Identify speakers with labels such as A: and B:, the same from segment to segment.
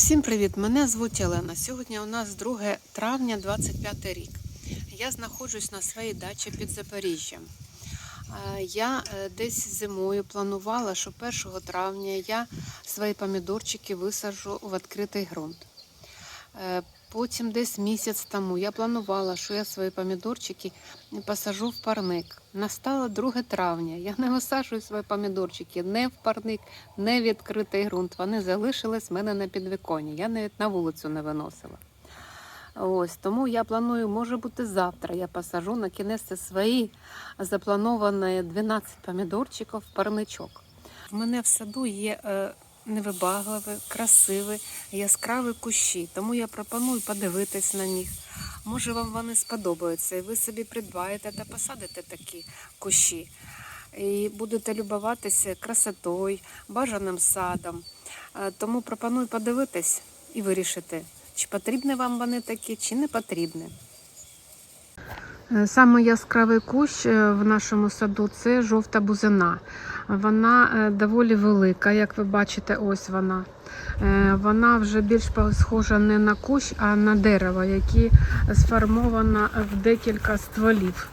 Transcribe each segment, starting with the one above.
A: Всім привіт! Мене звуть Олена. Сьогодні у нас 2 травня 25 рік. Я знаходжусь на своїй дачі під Запоріжжям. Е, Я е, десь зимою планувала, що 1 травня я свої помідорчики висаджу в відкритий ґрунт. Потім десь місяць тому я планувала, що я свої помідорчики посажу в парник. Настало 2 травня. Я не висаджую свої помідорчики не в парник, не в відкритий ґрунт. Вони залишились в мене на підвіконні. Я навіть на вулицю не виносила. Ось тому я планую, може бути, завтра я посажу на кінець свої заплановані 12 помідорчиків в парничок. У мене в саду є е, невибагливі, красиві, яскраві кущі, тому я пропоную подивитись на них. Може, вам вони сподобаються, і ви собі придбаєте та посадите такі кущі. І будете любуватися красотою, бажаним садом. Е, Тому пропоную подивитись і вирішити, чи потрібні вам вони такі, чи не потрібні. Саме яскравий кущ е, в нашому саду це жовта бузина. Вона е, доволі велика, як ви бачите, ось вона. Е, Вона вже більш схожа не на кущ, а на дерево, яке сформовано в декілька стволів.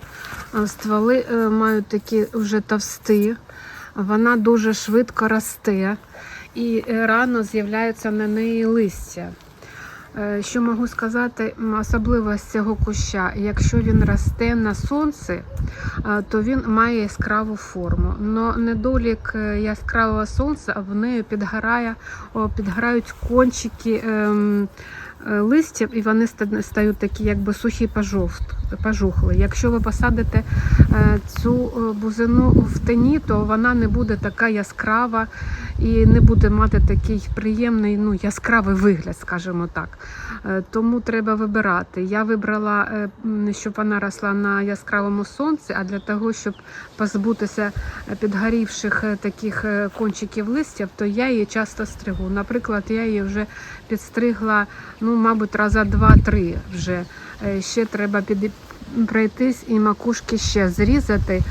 A: Стволи мають такі вже товсті, вона дуже швидко росте і рано з'являється на неї листя. Е, Що можу сказати, особливо особливість цього куща, якщо він росте на сонці, е, то він має яскраву форму. Но недолік е, яскравого сонця в неї підгорає, підгорають кончики ем, листя, і вони ста- стають такі, якби сухі пожовт- пожухли. Якщо ви посадите е, цю е, бузину в тені, то вона не буде така яскрава і не буде мати такий приємний, ну яскравий вигляд, скажімо так. Е, Тому треба вибирати. Я вибрала, щоб вона росла на яскравому сонці, а для того, щоб позбутися підгорівших таких кончиків листів, то я її часто стригу. Наприклад, я її вже підстригла, ну, мабуть, раза два-три вже. Е, Ще треба під пройтись і макушки ще зрізати,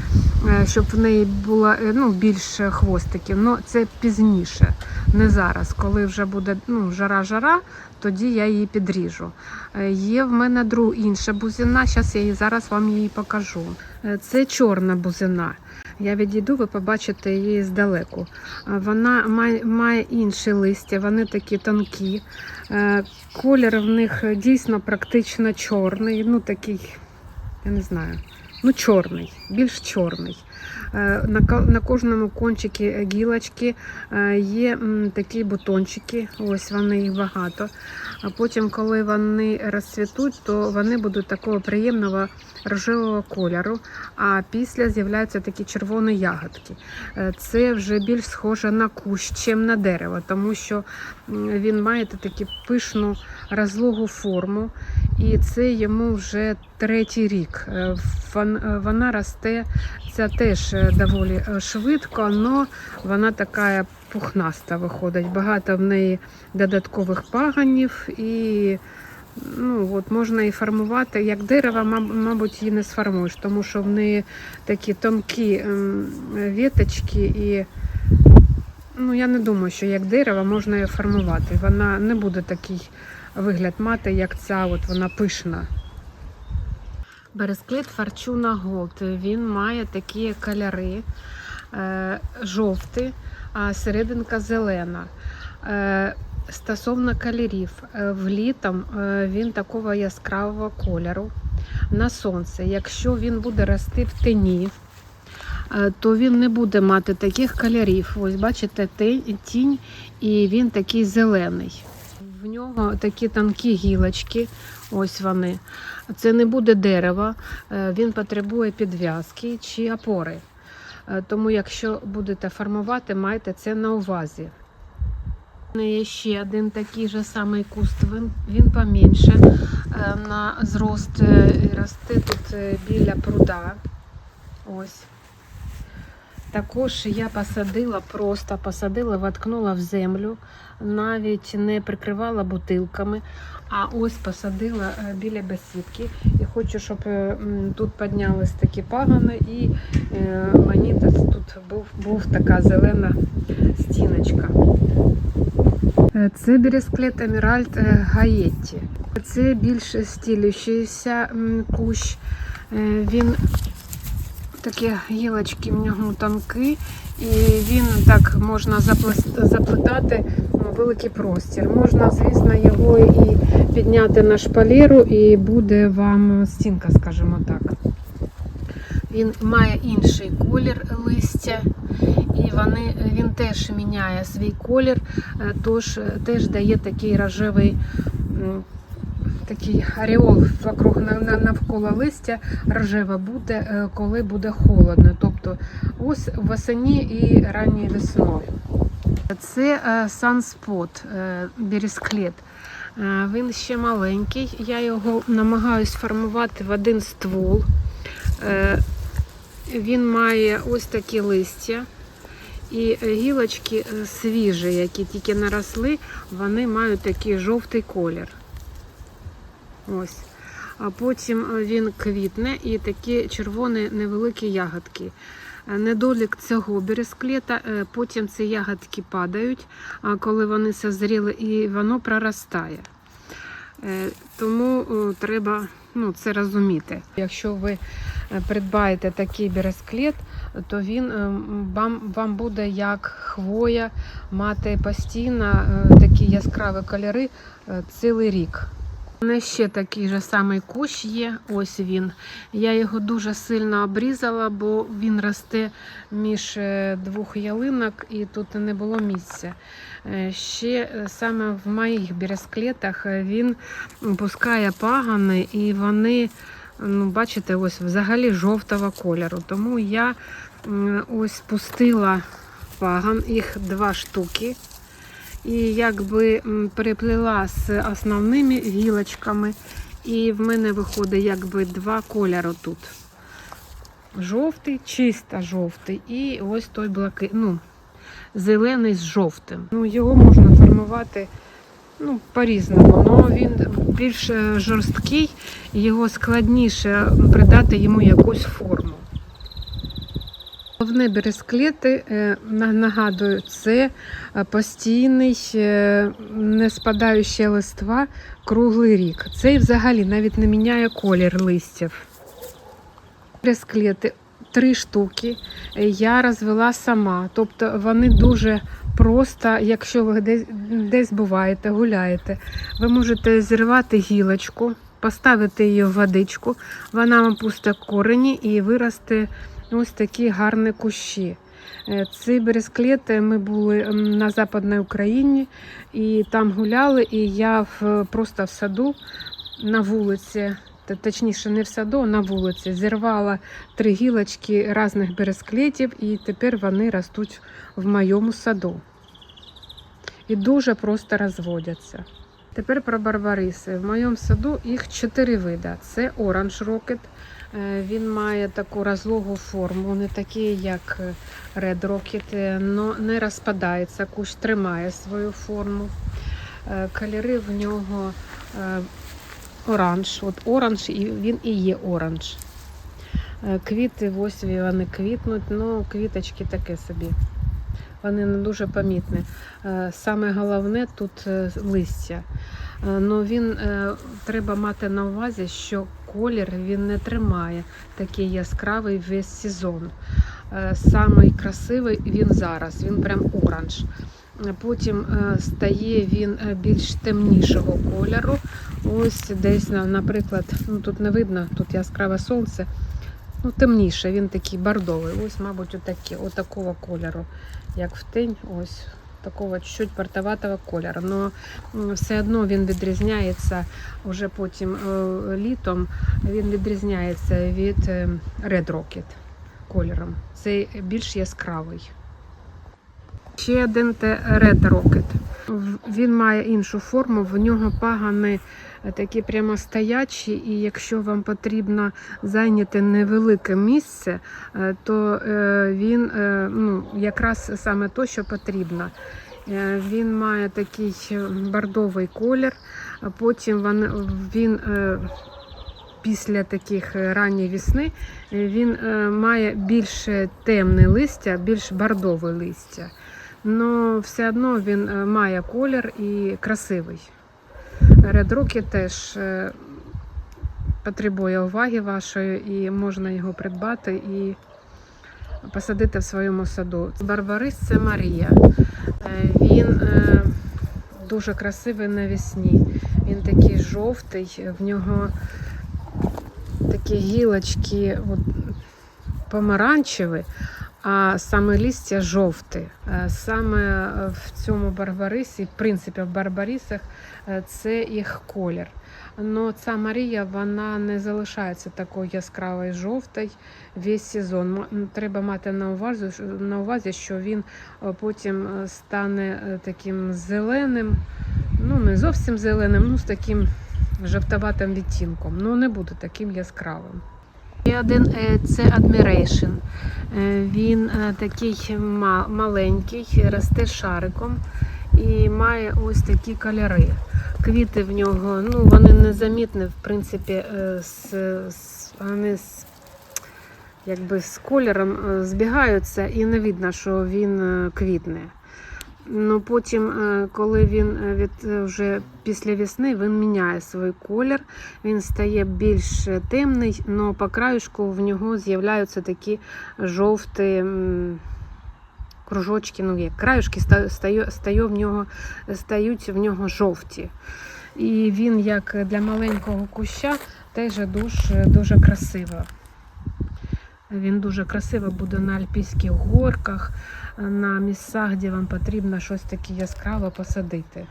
A: е, щоб в неї було е, ну, більше хвостиків. Ну, це пізніше, не зараз. Коли вже буде ну, жара-жара, тоді я її підріжу. Є в мене друг інша бузина, зараз я її зараз вам її покажу. Це чорна бузина. Я відійду, ви побачите її здалеку. Вона має, має інші листя, вони такі тонкі. Е, Колір в них дійсно практично чорний, ну такий, я не знаю, ну чорний, більш чорний. Е, На, кожному кончикі гілочки е, є такі бутончики, ось вони їх багато. А потім, коли вони розцвітуть, то вони будуть такого приємного рожевого кольору, а після з'являються такі червоні ягодки. Е, Це вже більш схоже на кущ, чим на дерево, тому що він має таку пишну розлогу форму, і це йому вже третій рік. Е, е, Вона росте ця теж е, доволі швидко, але вона така пухнаста виходить. Багато в неї додаткових паганів і. Ну, от можна і формувати. Як дерево, мабуть, її не сформуєш, тому що в неї такі тонкі ем, віточки і ну, я не думаю, що як дерево можна її формувати. Вона не буде такий вигляд мати, як ця, от вона пишна. Бересклет Фарчуна Голд. Він має такі кольори е, жовті, а серединка зелена. Е, стосовно кольорів, е, влітом він такого яскравого кольору на сонце. Якщо він буде рости в тіні, то він не буде мати таких кольорів. Ось бачите, те- тінь, і він такий зелений. В нього такі тонкі гілочки, ось вони. Це не буде дерево, е, він потребує підв'язки чи опори. Е, Тому, якщо будете формувати, майте це на увазі. Є ще один такий же самий куст, він, він поменше е, на зрост росте тут біля пруда. Ось. Також я посадила, просто посадила, воткнула в землю, навіть не прикривала бутилками, а ось посадила е, біля бесідки. І хочу, щоб е, тут піднялись такі пагани, і е, мені тут був, був така зелена стіночка. Це бересклет Еміральд Гаєтті. Це більш стілющийся кущ. Він такі гілочки в нього тонкі, і він так можна заплетати великий простір. Можна, звісно, його і підняти на шпалеру, і буде вам стінка, скажімо так. Він має інший колір листя, і вони, він теж міняє свій колір, е, тож е, теж дає такий рожевий такий ореол вокруг на- на- навколо листя рожеве буде, е, коли буде холодно. Тобто ось восені і ранньою весною. Це е, Sunspot е. Е, Він ще маленький. Я його намагаюсь формувати в один ствол. Він має ось такі листя. І гілочки свіжі, які тільки наросли, вони мають такий жовтий колір. Ось. А потім е, він квітне і такі червоні невеликі ягодки. Е, Недолік цього бересклета, е, потім ці ягодки падають, коли вони созріли, і воно проростає. Тому треба ну, це розуміти. Якщо ви придбаєте такий бересклет, то він вам, вам буде як хвоя мати постійно такі яскраві кольори цілий рік. Мене ще такий же самий кущ є. Ось він. Я його дуже сильно обрізала, бо він росте між е, двох ялинок і тут не було місця. Е, Ще е, саме в моїх бересклетах він пускає пагани, і вони, ну, бачите, ось взагалі жовтого кольору. Тому я ось пустила паган, їх два штуки і якби м, переплела з основними гілочками. І в мене виходить якби два кольори тут. Жовтий, чисто жовтий, і ось той блакит, ну, зелений з жовтим. Ну, його можна формувати ну, по-різному, але він більш е, жорсткий, його складніше придати йому якусь форму. Головне бересклети, е, нагадую, це е, постійний, е, не спадаюча листва круглий рік. Цей взагалі навіть не міняє колір листів. Бересклети три штуки я розвела сама. Тобто вони дуже просто, якщо ви десь, десь буваєте, гуляєте, ви можете зірвати гілочку, поставити її в водичку, вона вам пустить корені і виросте ось такі гарні кущі. Е, Ці бересклети ми були на Западній Україні і там гуляли, і я в, просто в саду на вулиці, точніше, не в саду, а на вулиці, зірвала три гілочки різних бересклетів, і тепер вони ростуть в моєму саду. І дуже просто розводяться. Тепер про барбариси. В моєму саду їх чотири види. Це оранж рокет. Е, Він має таку розлогу форму, не такий, як е, Red Rocket, але не розпадається, кущ тримає свою форму. Е, Кольори в нього оранж. От оранж, і він і є оранж. Квіти ось вони квітнуть, але квіточки таке собі. Вони не дуже помітні. Саме головне тут листя. Ну він треба мати на увазі, що колір він не тримає такий яскравий весь сезон. Е, Самий красивий він зараз, він прям оранж. Потім е, стає він е, більш темнішого кольору. Ось десь, наприклад, ну тут не видно, тут яскраве сонце. Ну, темніше, він такий бордовий. Ось, мабуть, отакі, отакого кольору, як в тень. Ось такого чуть портоватого кольору. Но все одно він відрізняється вже потім е, літом. Він відрізняється від е, Red Rocket кольором. Цей більш яскравий. Ще один те Red Rocket. Він має іншу форму, в нього пагани такі прямо стоячі, і якщо вам потрібно зайняти невелике місце, е, то е, він е, ну, якраз саме то, що потрібно. Він має такий бордовий колір, потім він, після таких ранньої весни він має більш темне листя, більш бордове листя. але все одно він має колір і красивий. Rocky теж е, потребує уваги вашої і можна його придбати і посадити в своєму саду. Барбарис це Марія. Е, Він е, дуже красивий навесні. Він такий жовтий, в нього такі гілочки от, помаранчеві, а саме листя жовте. Е, Саме в цьому барбарисі, в принципі, в барбарисах е, це їх колір. Но ця Марія вона не залишається такою яскравою жовтою весь сезон. Треба мати на увазі, на увазі, що він е, потім е, стане е, таким зеленим, ну не зовсім зеленим, ну з таким жовтоватим відтінком. Ну не буде таким яскравим. І один е, це Admiration. Е, Він е, такий маленький, росте шариком і має ось такі кольори. Квіти в нього, ну вони незамітні, в принципі, з, з, вони з, якби з кольором збігаються і не видно, що він квітне. Ну, потім, е, коли він е, від е, вже після весни він міняє свій колір, він стає більш темний, але по краюшку в нього з'являються такі жовті кружочки, ну як краюшки ста- стаю- стаю в нього, стають в нього жовті. І він, як для маленького куща, теж дуже, дуже красиво. Він дуже красиво буде на альпійських горках, на місцях, де вам потрібно щось таке яскраве посадити.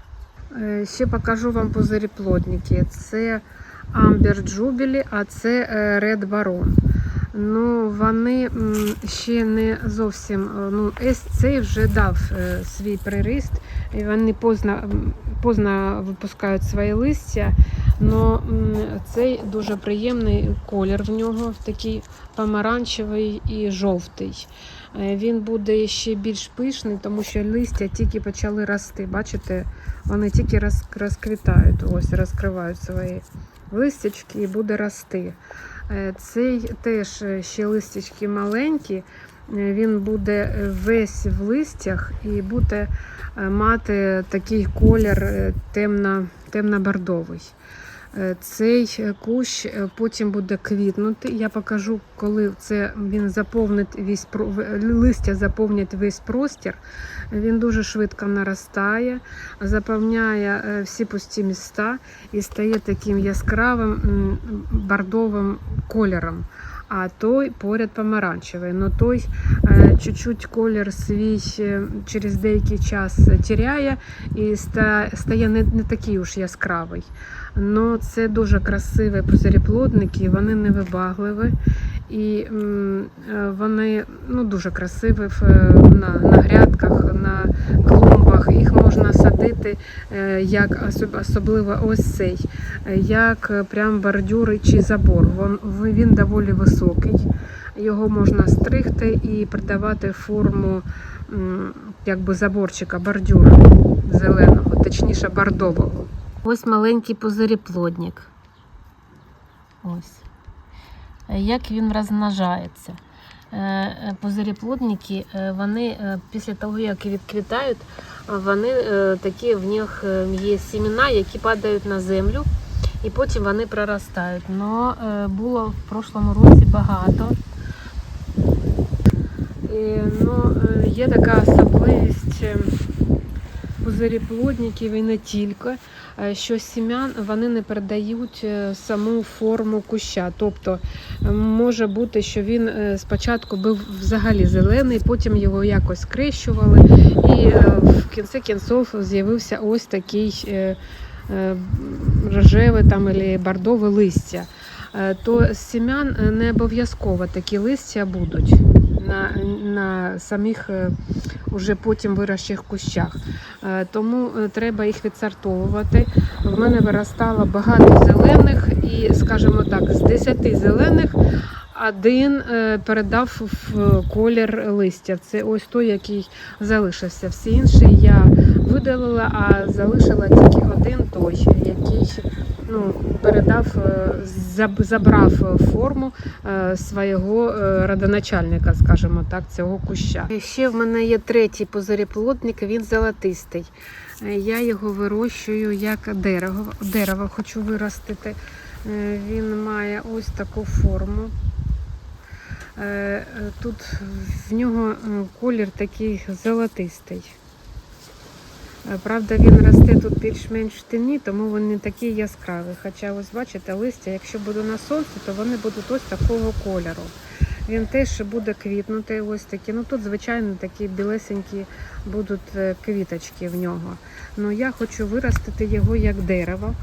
A: Е, Ще покажу вам позаріплодники. Це Amber Jubilee, а це Red Baron. Ну, вони ще не зовсім. е, Ну, цей вже дав е, свій приріст, і вони поздно, поздно випускають свої листя. Но цей дуже приємний колір в нього, такий помаранчевий і жовтий. Е, Він буде ще більш пишний, тому що листя тільки почали рости. Бачите, вони тільки роз, розквітають, ось розкривають свої листячки і буде рости. Е, Цей теж е, ще листячки маленькі. Він буде весь в листях і буде мати такий колір темно, темно-бордовий. Е, Цей е, кущ е, потім буде квітнути. Я покажу, коли це він заповнить весь листя заповнять весь простір. Він дуже швидко наростає, заповняє всі пусті міста і стає таким яскравим бордовим кольором. А той поряд помаранчевий. Но той чуть-чуть колір свій через деякий час тіряє і стає не такий уж яскравий. Ну, це дуже красиві позаріплодники, вони невибагливі і е, вони ну, дуже красиві на, на грядках, на клумбах. Їх можна садити е, як особливо ось цей, як прям бордюр чи забор. Він, він доволі високий. Його можна стригти і придавати форму якби заборчика, бордюра зеленого, точніше бордового. Ось маленький позаріплодник. Ось. Е, Як він розмножається? Е, е, Позаріплодники, е, вони після того, як відквітають, вони такі в них є сімена, які падають на землю, і потім вони проростають. Но було в прошлому році багато. І, ну, є така особливість позаріплодників і не тільки, е, що сім'ян вони не передають е, саму форму куща. Тобто е, може бути, що він спочатку був взагалі зелений, потім його якось скрещували, і в кінці кінців з'явився ось такий рожеве там або бордове листя. То з сім'ян не обов'язково такі листя будуть на, на самих е, уже потім вирощих кущах. Е, Тому е, треба їх відсортовувати. В мене виростало багато зелених, і, скажімо так, з 10 зелених
B: один передав в колір листя. Це ось той, який залишився. Всі інші я видалила, а залишила тільки один той, який ну, передав, е, забрав форму е, свого е, родоначальника, скажімо так, цього куща. Ще в мене є третій позаріплодник, він золотистий. Я його вирощую як дерево. Дерево хочу виростити. Він має ось таку форму. Тут в нього колір такий золотистий. Е, Правда, він росте тут більш-менш в тіні, тому він не такий яскравий. Хоча, ось бачите, листя, якщо буде на сонці, то вони будуть ось такого кольору. Він теж буде квітнути, ось такі. Ну тут, звичайно, такі білесенькі будуть е, квіточки в нього. Ну я хочу виростити його як дерево.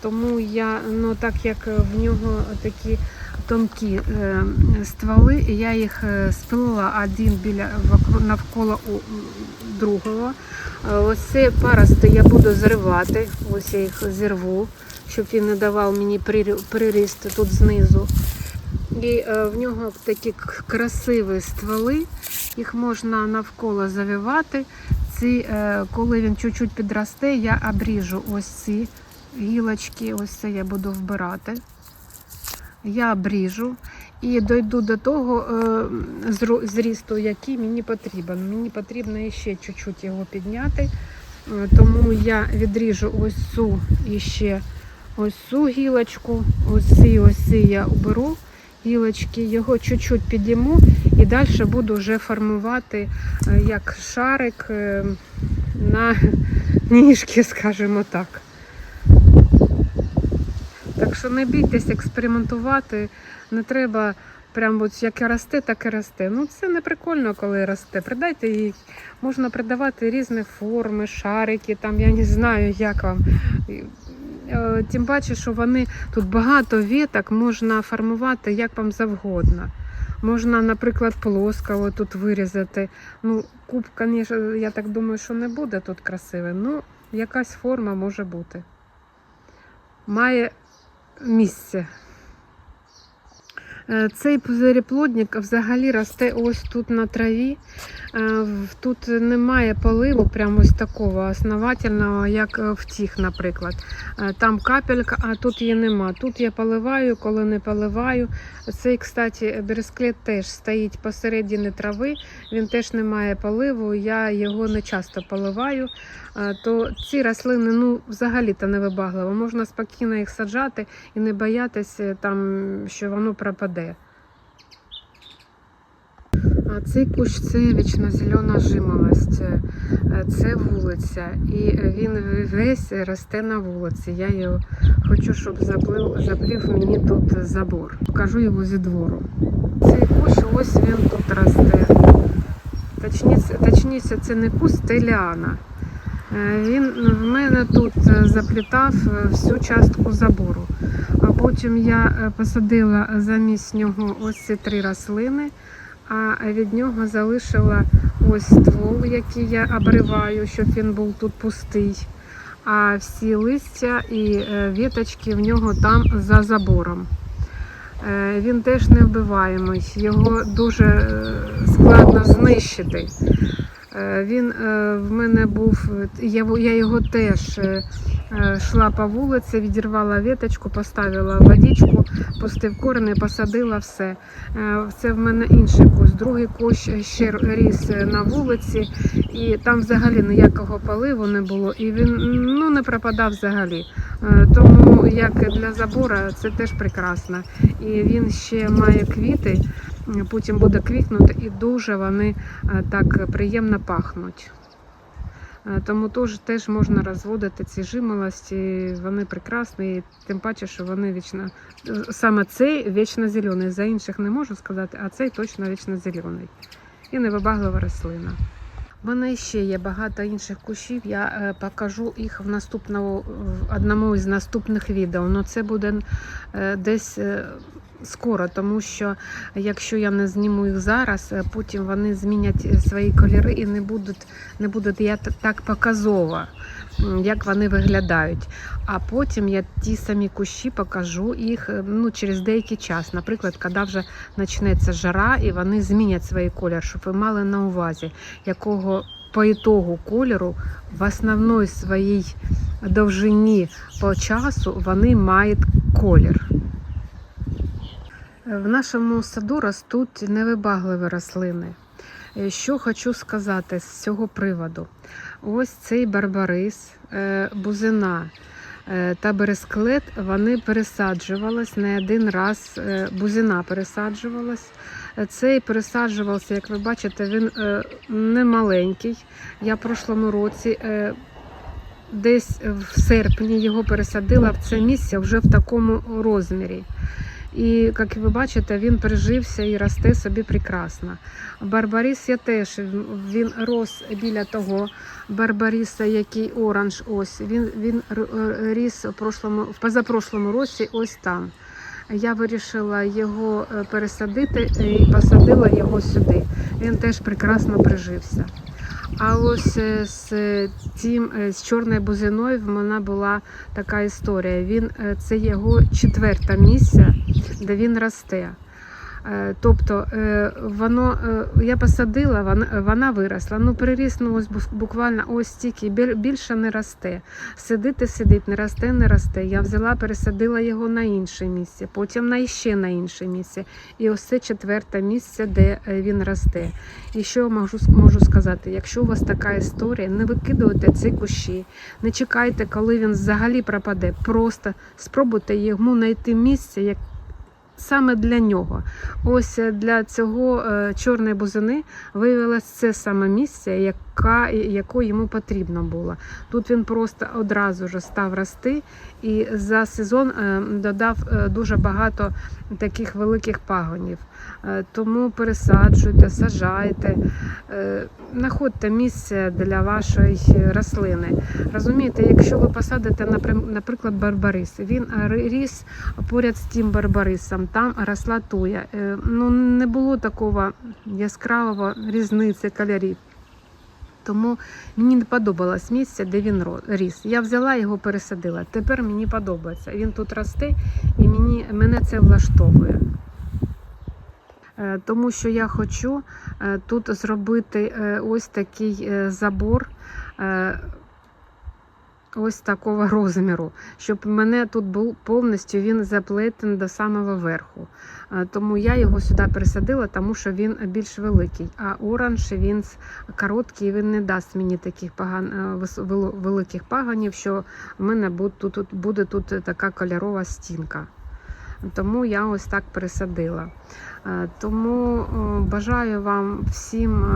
B: Тому я, ну так як в нього такі тонкі е, стволи, я їх е, спилила один біля навколо другого. Е, Ось ці парости я буду зривати. Ось я їх зірву, щоб він не давав мені приріст тут знизу. І в нього такі красиві стволи, їх можна навколо завивати. Ці, коли він чуть-чуть підросте, я обріжу ось ці гілочки, ось це я буду вбирати. Я обріжу і дойду до того е, зрісту, який мені потрібен. Мені потрібно ще чуть-чуть його підняти. Е, Тому я відріжу ось цю і ще ось цю гілочку, ось ці, ось ці я уберу гілочки, його чуть-чуть підійму і далі буду вже формувати е, як шарик на ніжки, скажімо так. Так що не бійтесь експериментувати, не треба прям от як і росте, так і росте. Ну це не прикольно, коли росте. Придайте їй, можна придавати різні форми, шарики, там я не знаю, як вам. Е, Тим паче, що вони тут багато віток можна формувати як вам завгодно. Можна, наприклад, плоско тут вирізати. Ну, куб, звісно, я так думаю, що не буде тут красивий. Ну, якась форма може бути. Має місце. Е, Цей позеріплодник взагалі росте ось тут на траві. Е, Тут немає поливу, прямо ось такого основательного, як е, в тих, наприклад. Там капелька, а тут її нема. Тут я поливаю, коли не поливаю. Цей, кстати, бересклет теж стоїть посередині трави, він теж не має поливу, я його не часто поливаю. Е, То ці рослини ну, взагалі-то не вибагливо. Можна спокійно їх саджати і не боятися, там, що воно пропаде. А цей кущ це вічнозелена жимолость, Е, це вулиця, і він весь росте на вулиці. Я його хочу, щоб заплив, заплів мені тут забор. Покажу його зі двору. Цей кущ ось він тут росте. Точніше, точніше це не куст, це ліана. Е, Він в мене тут е, заплітав е, всю частку забору. А потім я посадила замість нього ось ці три рослини, а від нього залишила ось ствол, який я обриваю, щоб він був тут пустий. А всі листя і віточки в нього там за забором. Він теж не вбиваємий, його дуже складно знищити. Е, Він е, в мене був, я, його- теж е, йшла по вулиці, відірвала віточку, поставила водичку, пустив корені, посадила все. Це в мене інший кущ. Другий кущ ще ріс на вулиці, і там взагалі ніякого поливу не було, і він ну, не пропадав взагалі. Тому як для забора це теж прекрасно. І він ще має квіти, потім буде квітнути, і дуже вони е, так приємно пахнуть. Е, Тому теж, теж можна розводити ці жимолості, вони прекрасні, тим паче, що вони вічно. Саме цей вічно зелений, за інших не можу сказати, а цей точно вічно зелений. І невибаглива рослина. У мене ще є багато інших кущів. Я е, покажу їх в наступному в одному із наступних відео. Ну це буде е, десь е, скоро, тому що якщо я не зніму їх зараз, е, потім вони змінять е, свої кольори і не будуть, не будуть я так показово, як вони виглядають. А потім я ті самі кущі покажу їх е, ну, через деякий час. Наприклад, коли вже почнеться жара і вони змінять свій колір, щоб ви мали на увазі, якого по ітогу кольору в основній своїй довжині по часу вони мають колір. В нашому саду ростуть невибагливі рослини. Е, Що хочу сказати з цього приводу? Ось цей барбарис, е, бузина е, та бересклет вони пересаджувались не один раз. Бузина пересаджувалась. Цей пересаджувався, як ви бачите, він не маленький. Я в прошлому році десь в серпні його пересадила в це місце вже в такому розмірі. І, як ви бачите, він прижився і росте собі прекрасно. Барбаріс я теж він рос біля того барбаріса, який оранж. Ось він, він ріс у прошлому, в позапрошлому році, ось там. Я вирішила його е, пересадити і посадила його сюди. Він теж прекрасно прижився. А ось е, з тим, е, з чорною бузиною в мене була така історія. Він е, це його четверте місце, де він росте. Е, Тобто е, воно е, я посадила, вона, виросла. Ну, приріс ну, ось буквально ось стільки, біль- більше не росте. Сидить і сидить, не росте, не росте. Я взяла, пересадила його на інше місце, потім на іще на інше місце. І ось це четверте місце, де він росте. І що можу, можу сказати? Якщо у вас така історія, не викидуйте ці кущі, не чекайте, коли він взагалі пропаде. Просто спробуйте йому знайти місце, як саме для нього. Ось е, для цього е, чорної бузини виявилось це саме місце, яка, яке йому потрібно було. Тут він просто одразу ж став рости і за сезон е, додав е, дуже багато таких великих пагонів. Е, Тому пересаджуйте, саджайте, е, знаходьте місце для вашої рослини. Розумієте, якщо ви посадите, наприклад, барбарис, він ріс поряд з тим барбарисом, там росла туя. Ну, не було такого яскравого різниці кольорів. Тому мені не подобалось місце, де він ріс. Я взяла його, пересадила. Тепер мені подобається. Він тут росте і мені, мене це влаштовує. Е, Тому що я хочу е, тут зробити е, ось такий забор. Ось такого розміру, щоб мене тут був повністю він заплетений до самого верху. Е, Тому я його сюди пересадила, тому що він більш великий. А оранж він короткий, він не дасть мені таких паган, е, великих паганів, що в мене буде тут, така кольорова стінка. Тому я ось так пересадила. Е, Тому бажаю вам всім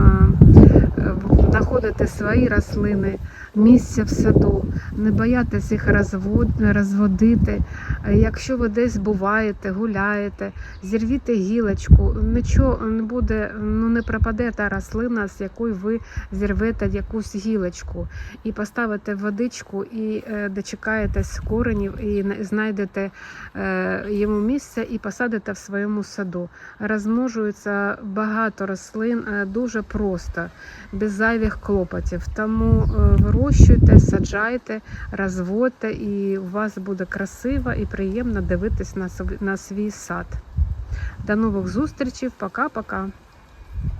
B: знаходити свої рослини, місця в саду, не боятися їх розвод- розводити. Е, Якщо ви десь буваєте, гуляєте, зірвіте гілочку, нічого не буде, ну не пропаде та рослина, з якої ви зірвете якусь гілочку, і поставите водичку, і е, дочекаєтесь коренів, і на- знайдете е, йому місце і посадите в своєму саду. Розмножується багато рослин дуже просто, без зайвих клопотів. Тому е, вирощуйте, саджайте, розводьте, і у вас буде красиво і приємно дивитись на свій сад. До нових зустрічей. Пока-пока.